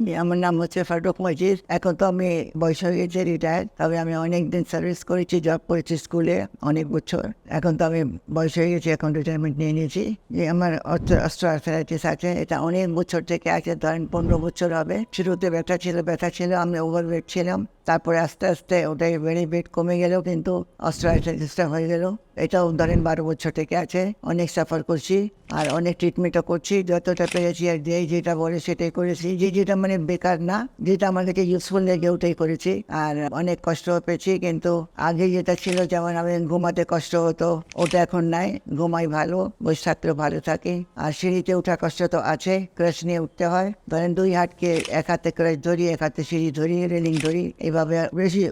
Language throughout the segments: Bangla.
আমার নাম হচ্ছে ফারুক মজিদ এখন তো আমি বয়স হয়ে গেছে রিটায়ার তবে আমি অনেক দিন সার্ভিস করেছি জব করেছি স্কুলে অনেক বছর এখন তো আমি বয়স হয়ে গেছি এখন রিটায়ারমেন্ট নিয়ে নিয়েছি যে আমার অস্ট্রোআর্থারাইটিস আছে এটা অনেক বছর থেকে আছে ধরেন পনেরো বছর হবে শুরুতে ব্যথা ছিল ব্যথা ছিল আমি ওভারওয়েট ছিলাম তারপরে আস্তে আস্তে বেড়ে বেড কমে গেল, কিন্তু অস্ট্রোআর্থারাইটিসটা হয়ে গেল। এটাও ধরেন বারো বছর থেকে আছে। অনেক সাফার করছি আর অনেক ট্রিটমেন্টও করছি। যতটা পেরেছি আর যেই যেটা বলে সেটাই করেছি। যে যেটা মানে বেকার না, যেটা আমার কাছে ইউজফুল লেগে ওটাই করেছি। আর অনেক কষ্ট পেয়েছি, কিন্তু আগে যেটা ছিল যেমন আমি ঘুমাতে কষ্ট হতো, ওটা এখন নাই। ঘুমাই ভালো বসে থাকলেও ভালো থাকে। আর সিঁড়িতে ওঠা কষ্ট তো আছে ক্রাশ নিয়ে উঠতে হয়। ধরেন দুই হাতকে এক হাতে ক্রাশ ধরি, এক হাতে সিঁড়ি ধরি রেলিং ধরি এইভাবে বেশি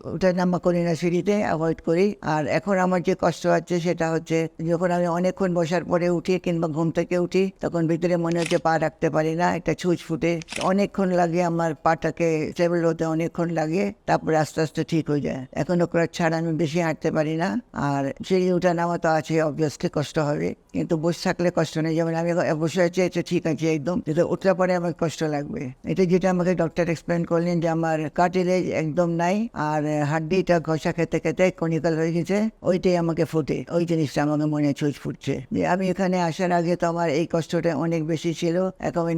নামা করি না সিঁড়িতে অ্যাভয়েড করি। আর এখন আমার যে কষ্ট হচ্ছে সেটা হচ্ছে যখন আমি অনেকক্ষণ বসার পরে উঠি কিংবা ঘুম থেকে উঠি, তখন ভিতরে মনে হচ্ছে পা রাখতে পারি না, একটা ছুঁচ ফুটে। অনেকক্ষণ লাগে আমার পাটাকে স্টেবল হতে, অনেকক্ষণ লাগে, তারপরে আস্তে আস্তে ঠিক হয়ে যায়। এখনও ক্রাচ ছাড়া আমি বেশি হাঁটতে পারি না। আর সিঁড়ি উঠা নামা তো আছে অবভিয়াসলি কষ্ট হবে। কিন্তু বসে থাকলে কষ্ট নেই। যেমন আমি বসে আছি এটা ঠিক আছে, একদম। কিন্তু উঠলে পরে আমার কষ্ট লাগবে। এটা যেটা আমাকে ডক্টর এক্সপ্লেন করলেন যে আমার কাটিলেজ একদম নাই, আর হাড্ডিটা ঘষা খেতে খেতে কনিকাল হয়ে গেছে, ওইটাই আমাকে ফুটে। ওই জিনিসটা আমাকে মনে ছুঁচ ফুটছে। যে আমি এখানে আসার আগে তো আমার এই কষ্টটা অনেক বেশি ছিল। এখন ওই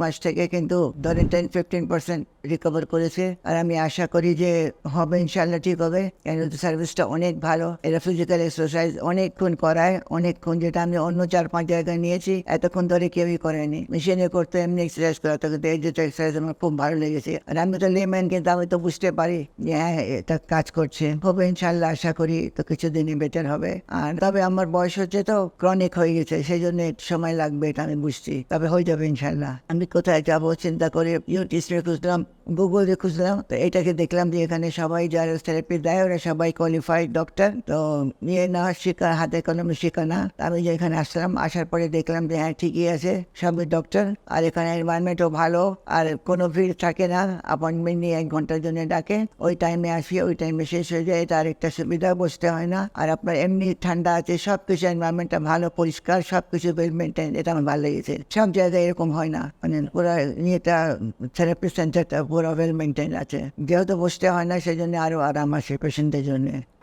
মাস থেকে কিন্তু ধরেন টেন ফিফটিন পার্সেন্ট রিকভার করেছে। আর আমি আশা করি যে হবে ইনশাল্লাহ ঠিক হবে। কেন সার্ভিসটা অনেক ভালো। এরা ফিজিক্যাল এক্সারসাইজ অনেকক্ষণ করায়, অনেকক্ষণ যেটা আমি অন্য চার পাঁচ জায়গায় নিয়েছি, এতক্ষণ ধরে কেউই করেনি। মেশিনে করতে এমনি এক্সারসাইজ করাতো কিন্তু এই যেটা এক্সারসাইজ আমার খুব ভালো লেগেছে। আর আমি তো লেম্যান কিন্তু আমি তো বুঝতে পারি যে হ্যাঁ এটা কাজ করছে। হবে ইনশাল্লাহ আশা করি তো কিছুদিনই বেটার হবে। আর তবে আমার বয়স হচ্ছে তো ক্রনিক হয়ে গেছে সেই জন্য সময় লাগবে এটা আমি বুঝছি। তবে হয়ে যাবে ইনশাল্লাহ আমি কোথায় যাব, চিন্তা করে ইউটিউবে খুঁজলাম। গুগলে খুঁজলাম তো এটাকে দেখলাম যে এখানে সবাই যারা থেরাপি দেয়, ওরা সবাই কোয়ালিফাইড ডক্টর তো নিয়ে না শেখা হাতে কলমে শেখা না। আমি যে এখানে আসলাম, আসার পরে দেখলাম যে হ্যাঁ ঠিকই আছে, সবই ডক্টর আর এখানে এনভায়রনমেন্টও ভালো, আর কোনো ভিড় থাকে না অ্যাপয়েন্টমেন্ট নিয়ে এক ঘণ্টার জন্য ডাকে। ওই টাইমে আসি, ওই টাইমে শেষ হয়ে যায় এটা আরেকটা সুবিধা, বসতে হয় না। আর আপনার এমনি ঠান্ডা আছে সব কিছু এনভায়রনমেন্টটা ভালো, পরিষ্কার সব কিছু ওয়েল মেনটেন এটা আমার ভালো লেগেছে। সব জায়গায় এরকম হয় না। মানে পুরো ইয়েটা থেরাপি সেন্টারটা ওয়েল মেনটেন আছে। যেহেতু বসতে হয় না সেই জন্য আরও আরাম আসে পেশেন্টের জন্য।